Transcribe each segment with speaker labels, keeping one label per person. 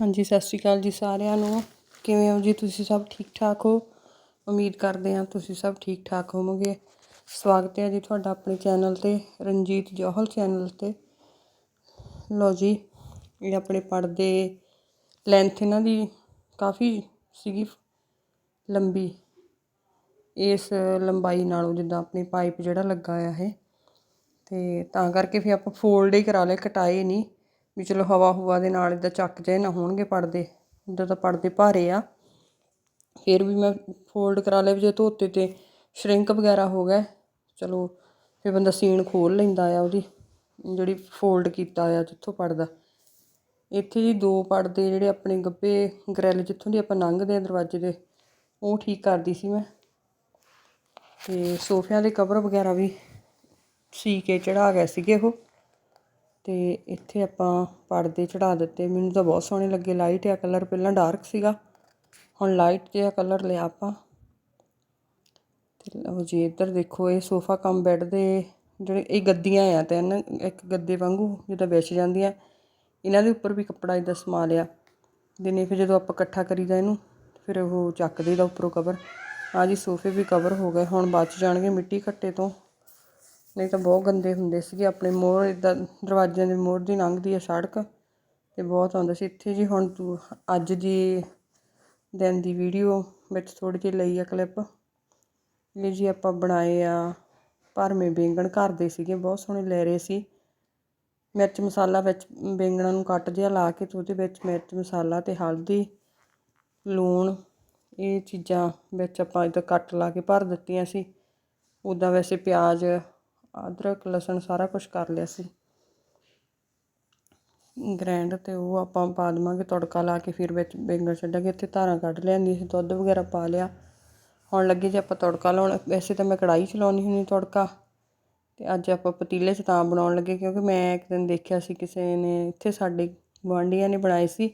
Speaker 1: ਹਾਂਜੀ, ਸਤਿ ਸ਼੍ਰੀ ਅਕਾਲ ਜੀ ਸਾਰਿਆਂ ਨੂੰ। ਕਿਵੇਂ ਹੋ ਜੀ? ਤੁਸੀਂ ਸਭ ਠੀਕ ਠਾਕ ਹੋ? ਉਮੀਦ ਕਰਦੇ ਹਾਂ ਤੁਸੀਂ ਸਭ ਠੀਕ ਠਾਕ ਹੋਵੋਗੇ। ਸਵਾਗਤ ਹੈ ਜੀ ਤੁਹਾਡਾ ਆਪਣੇ ਚੈਨਲ ਤੇ, ਰਣਜੀਤ ਜੋਹਲ ਚੈਨਲ ਤੇ। ਲੋ ਜੀ, ਇਹ ਆਪਣੇ ਪਰਦੇ ਲੈਂਥ ਇਹਨਾਂ ਦੀ ਕਾਫੀ ਸੀਗੀ, ਲੰਬੀ। ਇਸ ਲੰਬਾਈ ਨਾਲੋਂ ਜਿੱਦਾਂ ਆਪਣੀ ਪਾਈਪ ਜਿਹੜਾ ਲੱਗਾ ਆ ਇਹ। ਤੇ ਤਾਂ ਕਰਕੇ ਫਿਰ ਆਪਾਂ ਫੋਲਡ ਹੀ ਕਰਾ ਲਏ ਕਟਾਏ ਨਹੀਂ। ਵੀ ਚਲੋ ਹਵਾ ਹੁਵਾ ਦੇ ਨਾਲ ਇਦਾਂ ਚੱਕ ਜੇ ਨਾ ਹੋਣਗੇ ਪਰਦੇ ਉਦਾਂ ਤਾਂ ਪਰਦੇ ਭਾਰੇ ਆ। ਫਿਰ ਵੀ ਮੈਂ ਫੋਲਡ ਕਰਾ ਲਏ ਵੀ ਜੇ ਧੋਤੇ ਤੇ ਸ਼ਰਿੰਕ ਵਗੈਰਾ ਹੋ ਗਿਆ, ਚਲੋ ਫਿਰ ਬੰਦਾ ਸੀਨ ਖੋਲ ਲੈਂਦਾ ਆ ਉਹਦੀ, ਜਿਹੜੀ ਫੋਲਡ ਕੀਤਾ ਆ ਜਿੱਥੋਂ ਪੜਦਾ। ਇੱਥੇ ਜੀ ਦੋ ਪੜਦੇ ਜਿਹੜੇ ਆਪਣੇ ਗੱਬੇ ਗ੍ਰਿਲ ਜਿੱਥੋਂ ਦੀ ਆਪਾਂ ਲੰਘਦੇ ਆ ਦਰਵਾਜ਼ੇ ਦੇ ਉਹ ਠੀਕ ਕਰਦੀ ਸੀ ਮੈਂ। ਤੇ ਸੋਫਿਆਂ ਦੇ ਕਵਰ ਵਗੈਰਾ ਵੀ ਸੀ ਕੇ ਚੜਾ ਗਏ ਸੀਗੇ ਉਹ। ਅਤੇ ਇੱਥੇ ਆਪਾਂ ਪਰਦੇ ਚੜ੍ਹਾ ਦਿੱਤੇ। ਮੈਨੂੰ ਤਾਂ ਬਹੁਤ ਸੋਹਣੇ ਲੱਗੇ। ਲਾਈਟ ਆ ਕਲਰ ਪਹਿਲਾਂ ਡਾਰਕ ਸੀਗਾ। ਹੁਣ ਲਾਈਟ ਜਿਹਾ ਕਲਰ ਲਿਆ ਆਪਾਂ। ਤੇ ਲਓ ਜੀ, ਇੱਧਰ ਦੇਖੋ, ਇਹ ਸੋਫਾ ਕਮ ਬੈੱਡ ਦੇ ਜਿਹੜੇ ਇਹ ਗੱਦੀਆਂ ਆ ਤਿੰਨ ਇੱਕ ਗੱਦੇ ਵਾਂਗੂ ਜਿੱਦਾਂ ਵਿਛ ਜਾਂਦੀਆਂ। ਇਹਨਾਂ ਦੇ ਉੱਪਰ ਵੀ ਕੱਪੜਾ ਇਦਾਂ ਸਮਾ ਲਿਆ। ਦਿਨੇ ਫਿਰ ਜਦੋਂ ਆਪਾਂ ਇਕੱਠਾ ਕਰੀਦਾ ਇਹਨੂੰ, ਫਿਰ ਉਹ ਚੱਕ ਦੇਈਦਾ ਉੱਪਰੋਂ ਕਵਰ ਆ ਜੀ ਸੋਫੇ ਵੀ ਕਵਰ ਹੋ ਗਏ। ਹੁਣ ਬਚ ਜਾਣਗੇ ਮਿੱਟੀ ਘੱਟੇ ਤੋਂ। ਨਹੀਂ ਤਾਂ ਬਹੁਤ ਗੰਦੇ ਹੁੰਦੇ ਸੀਗੇ। ਆਪਣੇ ਮੋਹਰ ਇੱਦਾਂ ਦਰਵਾਜ਼ਿਆਂ ਦੇ ਮੋਹਰ ਦੀ ਲੰਘਦੀ ਆ ਸੜਕ ਅਤੇ ਬਹੁਤ ਆਉਂਦਾ ਸੀ। ਇੱਥੇ ਜੀ ਹੁਣ ਤੂੰ ਅੱਜ ਦੀ ਦਿਨ ਦੀ ਵੀਡੀਓ ਵਿੱਚ ਥੋੜ੍ਹੀ ਜਿਹੀ ਲਈ ਆ ਕਲਿੱਪ ਇਹ ਜੀ ਆਪਾਂ ਬਣਾਏ ਆ ਭਰਵੇਂ ਬੈਂਗਣ। ਘਰ ਦੇ ਸੀਗੇ, ਬਹੁਤ ਸੋਹਣੇ ਲੈ ਰਹੇ ਸੀ। ਮਿਰਚ ਮਸਾਲਾ ਵਿੱਚ ਬੈਂਗਣਾਂ ਨੂੰ ਕੱਟ ਜਿਹਾ ਲਾ ਕੇ ਤੇ ਉਹਦੇ ਵਿੱਚ ਮਿਰਚ ਮਸਾਲਾ ਤੇ ਹਲਦੀ, ਲੂਣ, ਇਹ ਚੀਜ਼ਾਂ ਵਿੱਚ ਆਪਾਂ ਇਦਾਂ ਕੱਟ ਲਾ ਕੇ ਭਰ ਦਿੱਤੀਆਂ ਸੀ। ਉਦਾਂ ਵੈਸੇ ਪਿਆਜ਼ ਅਦਰਕ, ਲਸਣ ਸਾਰਾ ਕੁਝ ਕਰ ਲਿਆ ਸੀ। ਗ੍ਰੈਂਡ ਤੇ ਉਹ ਆਪਾਂ ਪਾ ਦੇਵਾਂਗੇ, ਤੜਕਾ ਲਾ ਕੇ ਫਿਰ ਵਿੱਚ ਬੇਂਗਣ ਛੱਡਾਂਗੇ। ਇੱਥੇ ਧਾਰਾਂ ਕੱਢ ਲਿਆਂਦੀ ਸੀ, ਦੁੱਧ ਵਗੈਰਾ ਪਾ ਲਿਆ। ਹੁਣ ਲੱਗੇ ਜੇ ਆਪਾਂ ਤੜਕਾ ਲਾਉਣ, ਵੈਸੇ ਤਾਂ ਮੈਂ ਕੜਾਈ 'ਚ ਲਾਉਣੀ ਹੁੰਦੀ ਤੜਕਾ। ਤੇ ਅੱਜ ਆਪਾਂ ਪਤੀਲੇ 'ਚ ਤਾਂ ਬਣਾਉਣ ਲੱਗੇ, ਕਿਉਂਕਿ ਮੈਂ ਇੱਕ ਦਿਨ ਦੇਖਿਆ ਸੀ ਕਿਸੇ ਨੇ, ਇੱਥੇ ਸਾਡੇ ਗੁਆਂਢੀਆਂ ਨੇ ਬਣਾਏ ਸੀ।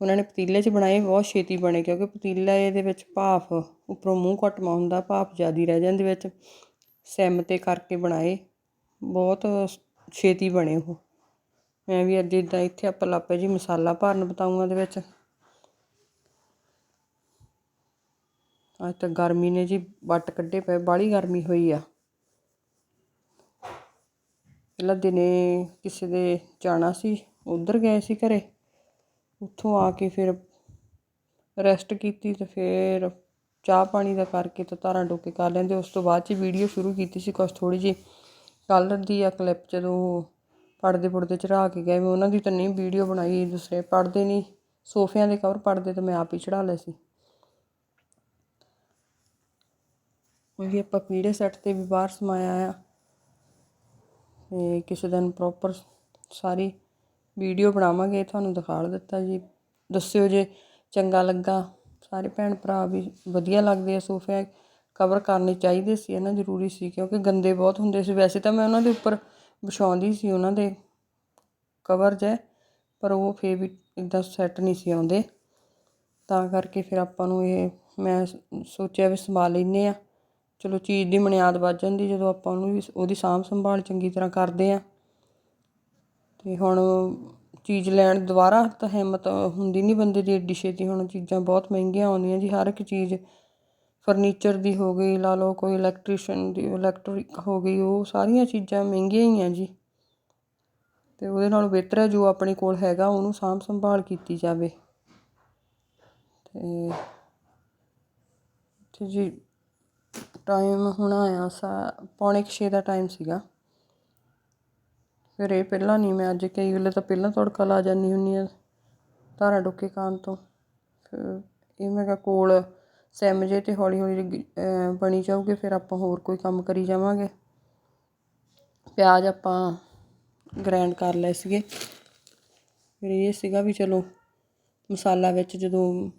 Speaker 1: ਉਹਨਾਂ ਨੇ ਪਤੀਲੇ 'ਚ ਬਣਾਏ, ਬਹੁਤ ਛੇਤੀ ਬਣੇ, ਕਿਉਂਕਿ ਪਤੀਲਾ ਇਹਦੇ ਵਿੱਚ ਭਾਫ, ਉੱਪਰੋਂ ਮੂੰਹ ਘਟਮਾ ਹੁੰਦਾ ਭਾਫ ਜ਼ਿਆਦੀ ਰਹਿ ਜਾਂਦੀ ਵਿੱਚ। ਸਿਮ ਤੇ ਕਰਕੇ ਬਣਾਏ। ਬਹੁਤ ਛੇਤੀ ਬਣੇ ਉਹ। ਮੈਂ ਵੀ ਅੱਜ ਇੱਦਾਂ ਇੱਥੇ ਆਪਾਂ ਲਾਪੇ ਜੀ ਮਸਾਲਾ ਭਰਨ ਬਤਾਉਂਗਾ ਦੇ ਵਿੱਚ। ਅੱਜ ਤਾਂ ਗਰਮੀ ਨੇ ਜੀ ਵੱਟ ਕੱਢੇ ਪਏ, ਬਾਹਲੀ ਗਰਮੀ ਹੋਈ ਆ। ਪਹਿਲਾਂ ਦਿਨੇ ਕਿਸੇ ਦੇ ਜਾਣਾ ਸੀ, ਉਧਰ ਗਏ ਸੀ ਘਰੇ। ਉੱਥੋਂ ਆ ਕੇ ਫਿਰ ਰੈਸਟ ਕੀਤੀ ਤੇ ਫਿਰ ਚਾਹ ਪਾਣੀ ਦਾ ਕਰਕੇ ਤਾਂ ਧਾਰਾਂ ਡੋਕੇ ਕਰ ਲੈਂਦੇ। ਉਸ ਤੋਂ ਬਾਅਦ ਚ ਵੀਡੀਓ ਸ਼ੁਰੂ ਕੀਤੀ ਸੀ ਕੁਛ ਥੋੜ੍ਹੀ ਜਿਹੀ। ਕੱਲ ਦੀ ਆ ਕਲਿੱਪ ਜਦੋਂ ਪਰਦੇ ਪੁੜਦੇ ਚੜ੍ਹਾ ਕੇ ਗਏ। ਮੈਂ ਉਹਨਾਂ ਦੀ ਤਾਂ ਨਹੀਂ ਵੀਡੀਓ ਬਣਾਈ, ਦੂਸਰੇ ਪਰਦੇ ਨਹੀਂ। ਸੋਫਿਆਂ ਦੇ ਕਵਰ ਪਰਦੇ ਤਾਂ ਮੈਂ ਆਪ ਹੀ ਚੜ੍ਹਾ ਲਏ ਸੀ। ਉਹ ਆਪਾਂ ਪੀੜੇ ਸੈੱਟ ਤੇ ਵੀ ਬਾਹਰ ਸਮਾਇਆ ਆ। ਤੇ ਕਿਸੇ ਦਿਨ ਪ੍ਰੋਪਰ ਸਾਰੀ ਵੀਡੀਓ ਬਣਾਵਾਂਗੇ, ਤੁਹਾਨੂੰ ਦਿਖਾ ਦਿੱਤਾ ਜੀ। ਦੱਸਿਓ ਜੇ ਚੰਗਾ ਲੱਗਾ। ਸਾਰੇ ਭੈਣ ਭਰਾ ਵੀ ਵਧੀਆ ਲੱਗਦੇ ਆ ਸੋਫੇ ਕਵਰ ਕਰਨੇ ਚਾਹੀਦੇ ਸੀ ਇਹਨਾਂ ਜ਼ਰੂਰੀ ਸੀ ਕਿਉਂਕਿ ਗੰਦੇ ਬਹੁਤ ਹੁੰਦੇ ਸੀ। ਵੈਸੇ ਤਾਂ ਮੈਂ ਉਹਨਾਂ ਦੇ ਉੱਪਰ ਵਿਛਾਉਂਦੀ ਸੀ, ਉਹਨਾਂ ਦੇ ਕਵਰ ਜੇ ਪਰ ਉਹ ਫੇਰ ਵੀ ਇਦਾਂ ਸੈੱਟ ਨਹੀਂ ਸੀ ਆਉਂਦੇ। ਤਾਂ ਕਰਕੇ ਫਿਰ ਆਪਾਂ ਨੂੰ ਇਹ ਮੈਂ ਸੋਚਿਆ ਵੀ ਸੰਭਾਲ ਲੈਨੇ ਆ ਚਲੋ ਚੀਜ਼ ਦੀ ਮਨਿਆਦ ਵੱਜ ਜਾਂਦੀ, ਜਦੋਂ ਆਪਾਂ ਉਹਨੂੰ ਵੀ ਉਹਦੀ ਸਾਂਭ ਸੰਭਾਲ ਚੰਗੀ ਤਰ੍ਹਾਂ ਕਰਦੇ ਆ ਤੇ ਹੁਣ ਚੀਜ਼ ਲੈਣ ਦੁਬਾਰਾ ਤਾਂ ਹਿੰਮਤ ਹੁੰਦੀ ਨਹੀਂ ਬੰਦੇ ਦੀ ਐਡੀ ਛੇਤੀ। ਹੁਣ ਚੀਜ਼ਾਂ ਬਹੁਤ ਮਹਿੰਗੀਆਂ ਆਉਂਦੀਆਂ ਜੀ, ਹਰ ਇੱਕ ਚੀਜ਼ ਫਰਨੀਚਰ ਦੀ ਹੋ ਗਈ, ਲਾ ਲਓ ਕੋਈ ਇਲੈਕਟ੍ਰੀਸ਼ਨ ਦੀ ਇਲੈਕਟ੍ਰਿਕ ਹੋ ਗਈ, ਉਹ ਸਾਰੀਆਂ ਚੀਜ਼ਾਂ ਮਹਿੰਗੀਆਂ ਹੀ ਆ ਜੀ। ਅਤੇ ਉਹਦੇ ਨਾਲੋਂ ਬਿਹਤਰ ਹੈ ਜੋ ਆਪਣੇ ਕੋਲ ਹੈਗਾ, ਉਹਨੂੰ ਸਾਂਭ ਸੰਭਾਲ ਕੀਤੀ ਜਾਵੇ। ਅਤੇ ਤੇ ਜੀ ਟਾਈਮ ਹੁਣ ਆਇਆ ਸਾ, ਪੌਣੇ 6 ਦਾ ਟਾਈਮ ਸੀਗਾ। ਫਿਰ ਇਹ ਪਹਿਲਾਂ ਨਹੀਂ, ਮੈਂ ਅੱਜ ਕਈ ਵੇਲੇ ਤਾਂ ਪਹਿਲਾਂ ਤੜਕਾ ਲਾ ਜਾਂਦੀ ਹੁੰਦੀ ਹਾਂ, ਧਾਰਾਂ ਡੁੱਕੇ ਖਾਣ ਤੋਂ। ਫਿਰ ਇਹ ਮੈਂ ਕਿਹਾ ਕੋਲ ਸਿਮ ਜੇ ਤੇ ਹੌਲੀ ਹੌਲੀ ਬਣੀ ਜਾਊਗੀ, ਫਿਰ ਆਪਾਂ ਹੋਰ ਕੋਈ ਕੰਮ ਕਰੀ ਜਾਵਾਂਗੇ। ਪਿਆਜ਼ ਆਪਾਂ ਗ੍ਰੈਂਡ ਕਰ ਲਏ ਸੀਗੇ। ਫਿਰ ਇਹ ਸੀਗਾ ਵੀ ਚਲੋ ਮਸਾਲਾ ਵਿੱਚ ਜਦੋਂ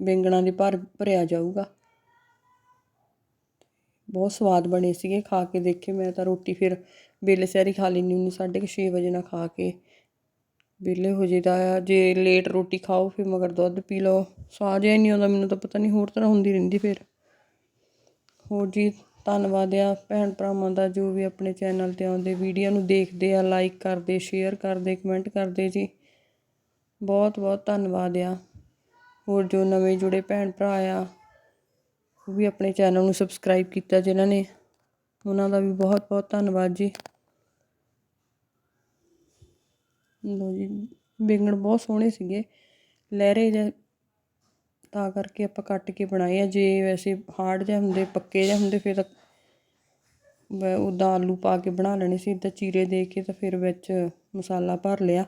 Speaker 1: ਬੈਂਗਣਾਂ ਦੇ ਭਰ ਭਰਿਆ ਜਾਊਗਾ ਬਹੁਤ ਸਵਾਦ ਬਣੇ ਸੀਗੇ, ਖਾ ਕੇ ਦੇਖੇ ਮੈਂ ਤਾਂ ਰੋਟੀ ਫਿਰ ਵੇਲੇ ਸਹਿਰੀ ਖਾ ਲੈਂਦੀ ਹੁੰਦੀ, ਸਾਢੇ ਕੁ ਛੇ ਵਜੇ ਨਾਲ ਖਾ ਕੇ ਵਿਹਲੇ ਹੋ ਜੀਦਾ ਆ। ਜੇ ਲੇਟ ਰੋਟੀ ਖਾਓ ਫਿਰ ਮਗਰ ਦੁੱਧ ਪੀ ਲਓ, ਸਵਾਦ ਜਿਹਾ ਨਹੀਂ ਆਉਂਦਾ, ਮੈਨੂੰ ਤਾਂ ਪਤਾ ਨਹੀਂ ਹੋਰ ਤਰ੍ਹਾਂ ਹੁੰਦੀ ਰਹਿੰਦੀ ਫਿਰ। ਹੋਰ ਜੀ, ਧੰਨਵਾਦ ਆ ਭੈਣ ਭਰਾਵਾਂ ਦਾ ਜੋ ਵੀ ਆਪਣੇ ਚੈਨਲ ਤੇ ਆਉਂਦੇ ਵੀਡੀਓ ਨੂੰ ਦੇਖਦੇ ਆ ਲਾਈਕ ਕਰਦੇ ਸ਼ੇਅਰ ਕਰਦੇ ਕਮੈਂਟ ਕਰਦੇ ਜੀ। ਬਹੁਤ ਬਹੁਤ ਧੰਨਵਾਦ ਆ। ਹੋਰ ਜੋ ਨਵੇਂ ਜੁੜੇ ਭੈਣ ਭਰਾ ਆ ਉਹ ਵੀ ਆਪਣੇ ਚੈਨਲ ਨੂੰ ਸਬਸਕ੍ਰਾਈਬ ਕੀਤਾ ਜਿਨ੍ਹਾਂ ਨੇ। ਉਹਨਾਂ ਦਾ ਵੀ ਬਹੁਤ ਬਹੁਤ ਧੰਨਵਾਦ ਜੀ। ਲੋ ਜੀ, ਬੈਂਗਣ ਬਹੁਤ ਸੋਹਣੇ ਸੀਗੇ। ਲਹਿਰੇ ਜਿਹੇ ਤਾਂ ਕਰਕੇ ਆਪਾਂ ਕੱਟ ਕੇ ਬਣਾਏ ਆ। ਜੇ ਵੈਸੇ ਹਾਰਡ ਜਿਹੇ ਹੁੰਦੇ, ਪੱਕੇ ਜਿਹੇ ਹੁੰਦੇ, ਫਿਰ ਤਾਂ ਉਦਾਂ ਆਲੂ ਪਾ ਕੇ ਬਣਾ ਲੈਣੇ ਸੀ। ਇਦਾਂ ਚੀਰੇ ਦੇ ਕੇ ਤਾਂ ਫਿਰ ਵਿੱਚ ਮਸਾਲਾ ਭਰ ਲਿਆ।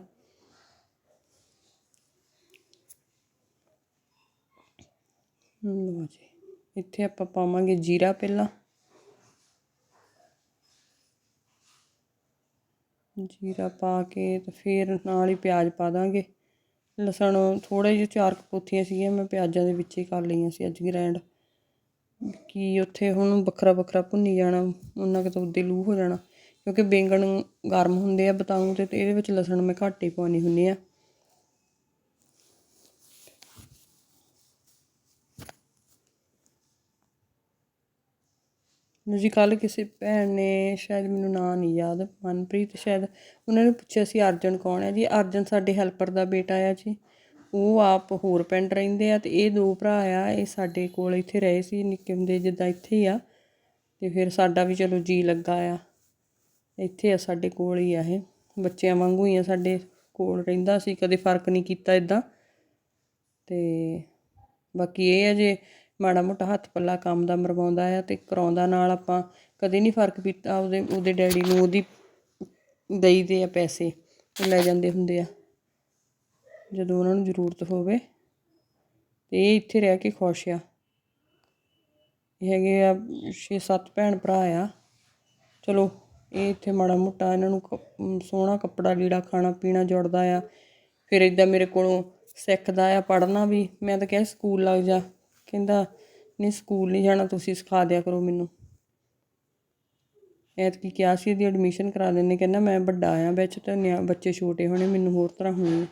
Speaker 1: ਲਓ ਜੀ। ਇੱਥੇ ਆਪਾਂ ਪਾਵਾਂਗੇ ਜੀਰਾ ਪਹਿਲਾਂ। ਜੀਰਾ ਪਾ ਕੇ ਤੇ ਫਿਰ ਨਾਲ ਹੀ ਪਿਆਜ਼ ਪਾ ਦਾਂਗੇ। ਲਸਣ ਥੋੜੇ ਜਿਹਾ ਚਾਰ ਕੁ ਪੋਥੀਆਂ ਸੀਗੀਆਂ, ਮੈਂ ਪਿਆਜ਼ਾਂ ਦੇ ਵਿੱਚ ਹੀ ਕਰ ਲਈਆਂ ਸੀ ਅੱਜ ਗ੍ਰੈਂਡ। ਕਿ ਉੱਥੇ ਹੁਣ ਵੱਖਰਾ ਵੱਖਰਾ ਭੁੰਨੀ ਜਾਣਾ, ਉਹਨਾਂ ਕਿ ਤਾਂ ਉੱਦੇ ਲੂ ਹੋ ਜਾਣਾ। ਕਿਉਂਕਿ ਬੈਂਗਣ ਗਰਮ ਹੁੰਦੇ ਆ ਬਤਾਊ ਤੇ ਇਹਦੇ ਵਿੱਚ ਲਸਣ ਮੈਂ ਘੱਟ ਹੀ ਪਾਉਣੀ ਹੁੰਦੀ ਆ। ਜੀ ਕੱਲ ਕਿਸੇ ਭੈਣ ਨੇ ਸ਼ਾਇਦ ਮੈਨੂੰ ਨਾਂ ਨਹੀਂ ਯਾਦ, ਮਨਪ੍ਰੀਤ ਸ਼ਾਇਦ ਉਹਨਾਂ ਨੇ ਪੁੱਛਿਆ ਸੀ ਅਰਜਨ ਕੌਣ ਹੈ ਜੀ, ਅਰਜਨ ਸਾਡੇ ਹੈਲਪਰ ਦਾ ਬੇਟਾ ਆ ਜੀ, ਉਹ ਆਪ ਹੋਰ ਪਿੰਡ ਰਹਿੰਦੇ ਆ ਤੇ ਇਹ ਦੋ ਭਰਾ ਆ, ਇਹ ਸਾਡੇ ਕੋਲ ਇੱਥੇ ਰਹੇ ਸੀ ਨਿੱਕੇ ਹੁੰਦੇ ਜਿੱਦਾਂ ਇੱਥੇ ਹੀ ਆ, ਤੇ ਫਿਰ ਸਾਡਾ ਵੀ ਚਲੋ ਜੀ ਲੱਗਾ ਆ, ਇੱਥੇ ਆ ਸਾਡੇ ਕੋਲ ਹੀ ਆ ਇਹ, ਬੱਚਿਆਂ ਵਾਂਗੂ ਹੀ ਆ ਸਾਡੇ ਕੋਲ ਰਹਿੰਦਾ ਸੀ, ਕਦੇ ਫ਼ਰਕ ਨਹੀਂ ਕੀਤਾ ਇਦਾਂ, ਤੇ ਬਾਕੀ ਇਹ ਆ ਜੇ ਮਾੜਾ ਮੋਟਾ ਹੱਥ ਪੱਲਾ ਕੰਮ ਦਾ ਮਰਵਾਉਂਦਾ ਆ ਤੇ ਕਰਾਉਂਦਾ, ਨਾਲ ਆਪਾਂ ਕਦੇ ਨਹੀਂ ਫ਼ਰਕ ਪੀਤਾ ਉਹਦੇ ਉਹਦੇ ਡੈਡੀ ਨੂੰ ਉਹਦੀ ਦੇਈਦੇ ਆ ਪੈਸੇ ਲੈ ਜਾਂਦੇ ਹੁੰਦੇ ਆ। ਜਦੋਂ ਉਹਨਾਂ ਨੂੰ ਜ਼ਰੂਰਤ ਹੋਵੇ, ਤੇ ਇਹ ਇੱਥੇ ਰਹਿ ਕੇ ਖੁਸ਼ ਆ। ਇਹ ਹੈਗੇ ਆ 6-7 ਭੈਣ ਭਰਾ ਆ। ਚਲੋ, ਇਹ ਇੱਥੇ ਮਾੜਾ ਮੋਟਾ ਇਹਨਾਂ ਨੂੰ ਸੋਹਣਾ ਕੱਪੜਾ ਲੀੜਾ ਖਾਣਾ ਪੀਣਾ ਜੁੜਦਾ ਆ। ਫਿਰ ਇਦਾਂ ਮੇਰੇ ਕੋਲੋਂ ਸਿੱਖਦਾ ਆ ਪੜ੍ਹਨਾ ਵੀ, ਮੈਂ ਤਾਂ ਕਿਹਾ ਸਕੂਲ ਲੱਗ ਜਾ। ਕਹਿੰਦਾ, ਨਹੀਂ, ਸਕੂਲ ਨਹੀਂ ਜਾਣਾ, ਤੁਸੀਂ ਸਿਖਾ ਦਿਆ ਕਰੋ ਮੈਨੂੰ। ਐਤਕੀ ਕਿਹਾ ਸੀ, ਇਹਦੀ ਐਡਮਿਸ਼ਨ ਕਰਾ ਦਿੰਨੇ ਕਹਿੰਦਾ, ਮੈਂ ਵੱਡਾ ਆਇਆ ਵਿੱਚ ਤੇ ਨਿਆ, ਬੱਚੇ ਛੋਟੇ ਹੋਣੇ, ਮੈਨੂੰ ਹੋਰ ਤਰ੍ਹਾਂ ਹੋਣੀ।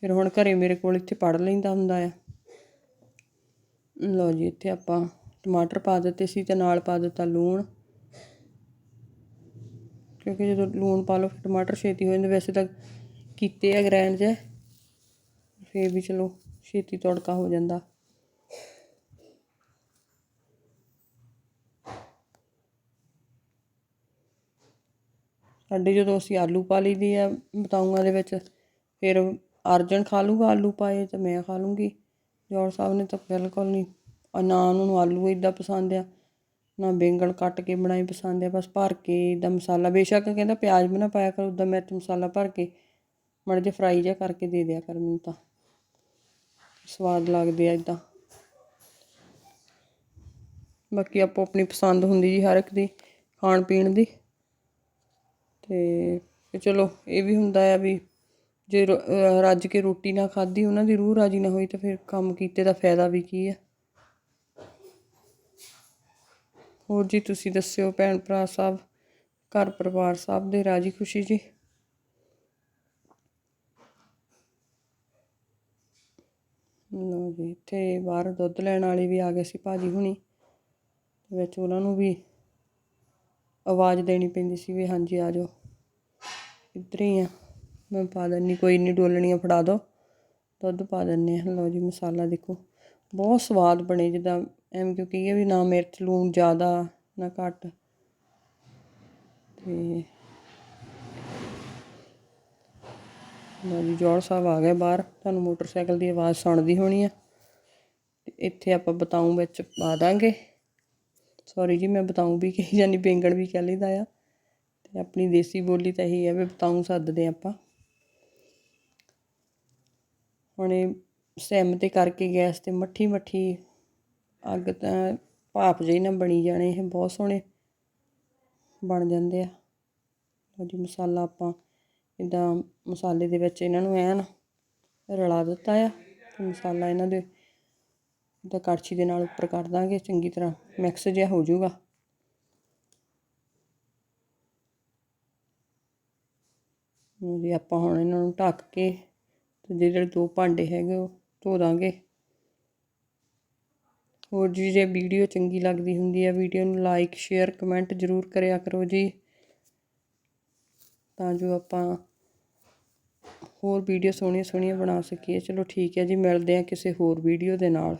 Speaker 1: ਫਿਰ ਹੁਣ ਘਰੇ ਮੇਰੇ ਕੋਲ ਇੱਥੇ ਪੜ੍ਹ ਲੈਂਦਾ ਹੁੰਦਾ ਆ। ਲਓ ਜੀ, ਇੱਥੇ ਆਪਾਂ ਟਮਾਟਰ ਪਾ ਦਿੱਤੇ ਸੀ ਤੇ ਨਾਲ ਪਾ ਦਿੱਤਾ ਲੂਣ। ਕਿਉਂਕਿ ਜਦੋਂ ਲੂਣ ਪਾ ਲਓ, ਫਿਰ ਟਮਾਟਰ ਛੇਤੀ ਹੋ ਜਾਂਦੇ। ਵੈਸੇ ਤਾਂ ਕੀਤੇ ਆ ਗ੍ਰੈਂਡ ਜੇ ਫਿਰ ਵੀ ਚਲੋ, ਛੇਤੀ ਤੜਕਾ ਹੋ ਜਾਂਦਾ। ਸਾਡੇ ਜਦੋਂ ਅਸੀਂ ਆਲੂ ਪਾ ਲਈਦੀ ਆ ਬਤਾਊਆਂ ਦੇ ਵਿੱਚ, ਫਿਰ ਅਰਜਨ ਖਾ ਲੂਗਾ ਆਲੂ ਪਾਏ ਤੇ ਮੈਂ ਖਾ ਲੂੰਗੀ ਜੋਰ ਸਾਹਿਬ ਨੇ ਤਾਂ ਬਿਲਕੁਲ ਨਹੀਂ ਨਾ ਉਹਨਾਂ ਨੂੰ ਆਲੂ ਇਦਾਂ ਪਸੰਦ ਆ, ਨਾ ਬੈਂਗਣ ਕੱਟ ਕੇ ਬਣਾਈ ਪਸੰਦ ਆ, ਬਸ ਭਰ ਕੇ ਇਦਾਂ ਮਸਾਲਾ, ਬੇਸ਼ੱਕ ਕਹਿੰਦਾ ਪਿਆਜ਼ ਵੀ ਨਾ ਪਾਇਆ ਕਰ ਉਦਾਂ ਮਿਰਚ ਮਸਾਲਾ ਭਰ ਕੇ ਮੜ ਜੇ ਫਰਾਈ ਜਿਹਾ ਕਰਕੇ ਦੇ ਦਿਆ ਕਰ ਮੈਨੂੰ ਤਾਂ। ਸਵਾਦ ਲੱਗਦੇ ਆ ਇਦਾਂ ਬਾਕੀ ਆਪੋ ਆਪਣੀ ਪਸੰਦ ਹੁੰਦੀ ਜੀ ਹਰ ਇੱਕ ਦੀ, ਖਾਣ ਪੀਣ ਦੀ। ਤੇ ਚਲੋ, ਇਹ ਵੀ ਹੁੰਦਾ ਆ ਵੀ ਜੇ ਰੱਜ ਕੇ ਰੋਟੀ ਨਾ ਖਾਧੀ, ਉਹਨਾਂ ਦੀ ਰੂਹ ਰਾਜੀ ਨਾ ਹੋਈ ਤਾਂ ਫਿਰ ਕੰਮ ਕੀਤੇ ਦਾ ਫਾਇਦਾ ਵੀ ਕੀ ਆ? ਹੋਰ ਜੀ, ਤੁਸੀਂ ਦੱਸਿਓ ਭੈਣ ਭਰਾ ਸਾਹਿਬ ਘਰ ਪਰਿਵਾਰ ਸਾਹਿਬ ਦੇ ਰਾਜੀ ਖੁਸ਼ੀ ਜੀ? ਲੋ ਜੀ, ਇੱਥੇ ਬਾਹਰ ਦੁੱਧ ਲੈਣ ਵਾਲੇ ਵੀ ਆ ਗਏ ਸੀ ਭਾਜੀ ਹੁਣੀ ਵਿੱਚ ਉਹਨਾਂ ਨੂੰ ਵੀ ਆਵਾਜ਼ ਦੇਣੀ ਪੈਂਦੀ ਸੀ ਵੀ ਹਾਂਜੀ ਆ ਜਾਓ। ਇੱਧਰ ਹੀ ਆ। ਮੈਂ ਪਾ ਦਿੰਨੀ ਕੋਈ ਨਹੀਂ ਡੋਲਣੀਆਂ ਫੜਾ ਦੋ। ਦੁੱਧ ਪਾ ਦਿੰਨੇ ਆ। ਲਓ ਜੀ, ਮਸਾਲਾ ਦੇਖੋ। ਬਹੁਤ ਸਵਾਦ ਬਣੇ ਜਿੱਦਾਂ, ਐਵੇਂ ਕਿਉਂਕਿ ਇਹ ਵੀ ਨਾ ਮਿਰਚ, ਲੂਣ ਜ਼ਿਆਦਾ, ਨਾ ਘੱਟ। ਤੇ ਲਓ ਜੀ ਜੋੜ ਸਾਹਿਬ ਆ ਗਏ ਬਾਹਰ। ਤੁਹਾਨੂੰ ਮੋਟਰਸਾਈਕਲ ਦੀ ਆਵਾਜ਼ ਸੁਣਦੀ ਹੋਣੀ ਆ। ਇੱਥੇ ਆਪਾਂ ਬਤਾਉਂ ਵਿੱਚ ਪਾ ਦਾਂਗੇ। ਸੌਰੀ ਜੀ, ਮੈਂ ਬਤਾਉਂ ਵੀ ਕਹੀ ਜਾਨੀ ਬੈਂਗਣ ਵੀ ਕਹਿ ਲਈਦਾ ਆ। ਤੇ ਆਪਣੀ ਦੇਸੀ ਬੋਲੀ ਤਾਂ ਇਹੀ ਹੈ ਵੀ ਬਤਾਉਂ ਸੱਦਦੇ ਆਪਾਂ। ਹੁਣ ਇਹ ਸਿਮ ਤੇ ਕਰਕੇ ਗੈਸ ਤੇ ਮੱਠੀ ਮੱਠੀ ਅੱਗ ਤਾਂ ਭਾਪ ਜਿਹੀ ਨਾ ਬਣੀ ਜਾਣੇ, ਇਹ ਬਹੁਤ ਸੋਹਣੇ ਬਣ ਜਾਂਦੇ ਆ। ਜੀ, ਮਸਾਲਾ ਆਪਾਂ ਇਦਾਂ ਮਸਾਲੇ ਦੇ ਵਿੱਚ ਇਹਨਾਂ ਨੂੰ ਐਨ ਰਲਾ ਦਿੱਤਾ ਆ ਮਸਾਲਾ ਇਹਨਾਂ ਦੇ ਤਾਂ ਕੜਛੀ ਦੇ ਨਾਲ ਉੱਪਰ ਕਰ ਦਾਂਗੇ, ਚੰਗੀ ਤਰ੍ਹਾਂ ਮਿਕਸ ਜਿਹਾ ਹੋ ਜਾਊਗਾ। ਜੀ, ਆਪਾਂ ਹੁਣ ਇਹਨਾਂ ਨੂੰ ਢੱਕ ਕੇ ਤੇ ਜਿਹੜੇ ਦੋ ਭਾਂਡੇ ਹੈਗੇ ਉਹ ਧੋ ਦਾਂਗੇ। ਹੋਰ ਜੀ, ਜੇ ਵੀਡੀਓ ਚੰਗੀ ਲੱਗਦੀ ਹੁੰਦੀ ਹੈ, ਵੀਡੀਓ ਨੂੰ ਲਾਈਕ, ਸ਼ੇਅਰ, ਕਮੈਂਟ ਜ਼ਰੂਰ ਕਰਿਆ ਕਰੋ ਜੀ। ਤਾਂ ਜੋ ਆਪਾਂ ਹੋਰ ਵੀਡੀਓ ਸੋਹਣੀਆਂ ਸੋਹਣੀਆਂ ਬਣਾ ਸਕੀਏ। ਚਲੋ ਠੀਕ ਹੈ ਜੀ, ਮਿਲਦੇ ਆ ਕਿਸੇ ਹੋਰ ਵੀਡੀਓ ਦੇ ਨਾਲ।